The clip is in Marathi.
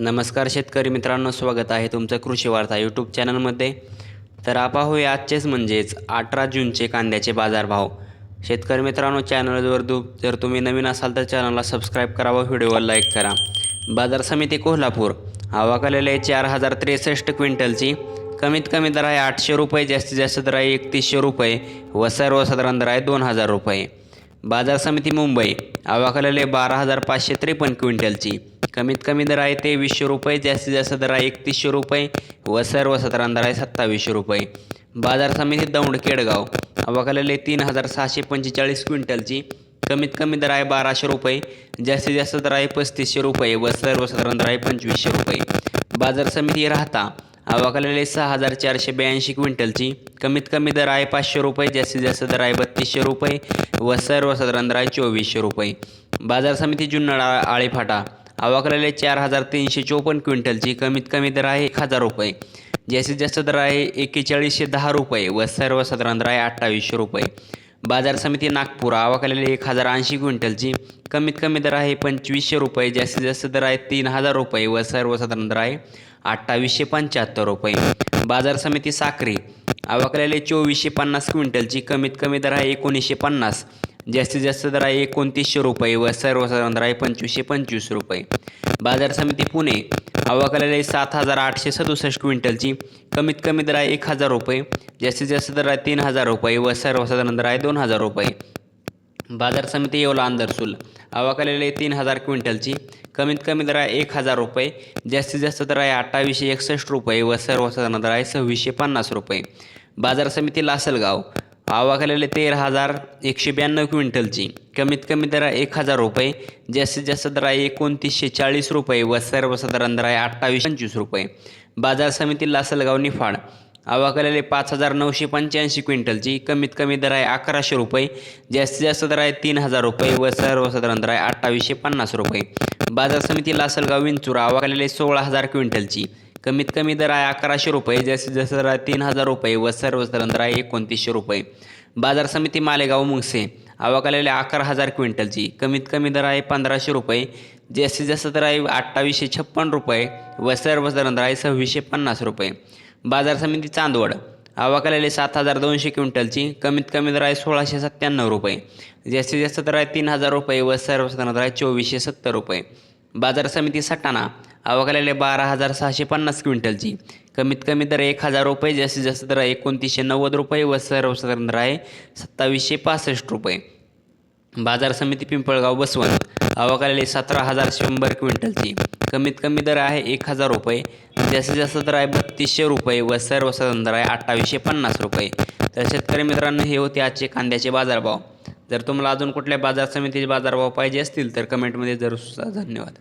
नमस्कार शेतकरी मित्रांनो स्वागत आहे तुमचं कृषी वार्ता यूट्यूब चॅनलमध्ये. तर आपण पाहूया आजचेच म्हणजेच अठरा जूनचे कांद्याचे बाजारभाव. शेतकरी मित्रांनो चॅनलवर दु जर तुम्ही नवीन असाल तर चॅनलला सबस्क्राईब करा व व्हिडिओला लाईक करा. बाजार समिती कोल्हापूर. आवाकलेले आहे चार हजार त्रेसष्ट क्विंटलची. कमीत कमी दर आहे आठशे रुपये जास्तीत जास्त दर आहे एकतीसशे रुपये व सर्वसाधारण दर आहे दोन हजार रुपये. बाजार समिती मुंबई. आवाकलेले बारा हजार पाचशे त्रेपन्न क्विंटलची. कमीत कमी दर आहे तेवीसशे रुपये जास्तीत जास्त दर आहे एकतीसशे रुपये व सर्व सतरा दर आहे सत्तावीसशे रुपये. बाजार समिती दौंड केडगाव. आवाकलेले तीन हजार सहाशे पंचेचाळीस क्विंटलची. कमीत कमी दर आहे बाराशे रुपये जास्तीत जास्त दर आहे पस्तीसशे रुपये व सर्व सर्वसाधारण दर आहे पंचवीसशे रुपये. बाजार समिती राहता. आवाकलेले सहा हजार चारशे ब्याऐंशी क्विंटलची. कमीत कमी दर आहे पाचशे रुपये जास्तीत जास्त दर आहे बत्तीसशे रुपये व सर्वसाधारण दर आहे चोवीसशे रुपये. बाजार समिती जुन्नड आळेफाटा. आवाकलेले चार हजार तीनशे चोपन्न क्विंटलची कमीत कमी दर आहे एक हजार रुपये. जास्तीत जास्त दर आहे एक्केचाळीसशे दहा रुपये व सर्वसाधारण दर आहे अठ्ठावीसशे रुपये. बाजार समिती नागपूर. आवाकलेले एक हजार ऐंशी क्विंटलची कमीत कमी दर आहे पंचवीसशे रुपये जास्तीत जास्त दर आहे तीन हजार रुपये व सर्वसाधारण दर आहे अठ्ठावीसशे पंच्याहत्तर रुपये. बाजार समिती साखरे. आवाकलेले चोवीसशे पन्नास क्विंटलची कमीत कमी दर आहे एकोणीसशे पन्नास. जास्तीत जास्त दर आहे एकोणतीसशे रुपये व सर्वसाधारण दर आहे पंचवीसशे पंचवीस रुपये. बाजार समिती पुणे. आवाकलेले सात हजार आठशे सदुसष्ट क्विंटलची कमीत कमी दर आहे एक हजार रुपये. जास्तीत जास्त दर आहे तीन हजार रुपये व सर्वसाधारण दर आहे दोन हजार रुपये. बाजार समिती येवला अंदरसूल आवाकलेले तीन हजार क्विंटलची. कमीत कमी दर आहे एक हजार रुपये. जास्तीत जास्त दर आहे अठ्ठावीसशे एकसष्ट रुपये व सर्वसाधारण दर आहे सव्वीसशे पन्नास रुपये. बाजार समिती लासलगाव. आवाकलेले तेरा हजार एकशे ब्याण्णव क्विंटलची. कमीत कमी दर आहे एक हजार रुपये. जास्तीत जास्त दर आहे एकोणतीसशे चाळीस रुपये व सर्वसाधारण दर आहे अठ्ठावीस पंचवीस रुपये. बाजार समिती लासलगाव निफाड. आवाकलेले पाच हजार नऊशे पंच्याऐंशी क्विंटलची कमीत कमी दर आहे अकराशे रुपये जास्तीत जास्त दर आहे तीन हजार रुपये व सर्वसाधारण दर आहे अठ्ठावीसशे पन्नास रुपये. बाजार समिती लासलगाव विंचूर आवाकलेले सोळा हजार क्विंटलची कमीत कमी दर आहे अकराशे रुपये जास्तीत जास्त दर आहे तीन हजार रुपये व सर्वसाधारण दर आहे एकोणतीसशे रुपये. बाजार समिती मालेगाव मुंगसे आवाकलेले अकरा हजार क्विंटलची कमीत कमी दर आहे पंधराशे रुपये जास्तीत जास्त दर आहे अठ्ठावीसशे छप्पन रुपये व सर्वसाधारण दर आहे सव्वीसशे पन्नास रुपये. बाजार समिती चांदवड. आवाकलेले सात हजार दोनशे क्विंटलची कमीत कमी दर आहे सोळाशे सत्त्याण्णव रुपये. जास्तीत जास्त दर आहे तीन हजार रुपये व सर्वसाधारण दर आहे चोवीसशे सत्तर रुपये. बाजार समिती सटाणा आवाकलेले बारा हजार सहाशे पन्नास क्विंटलची कमीत कमी दर एक हजार रुपये जास्तीत जास्त दर आहे एकोणतीसशे नव्वद रुपये व सर्वसाधारण दर आहे सत्तावीसशे पासष्ट रुपये. बाजार समिती पिंपळगाव बसवंत आवाकालेले सतरा हजार शंभर क्विंटलची कमीत कमी दर आहे एक हजार रुपये. जास्तीत जास्त दर आहे बत्तीसशे रुपये व सर्वसाधारण दर आहे अठ्ठावीसशे पन्नास रुपये. तर शेतकरी मित्रांनो हे होते आजचे कांद्याचे बाजारभाव. जर तुम्हाला अजून कुठल्या बाजार समितीचे बाजारभाव पाहिजे असतील तर कमेंटमध्ये जरूर सुद्धा धन्यवाद.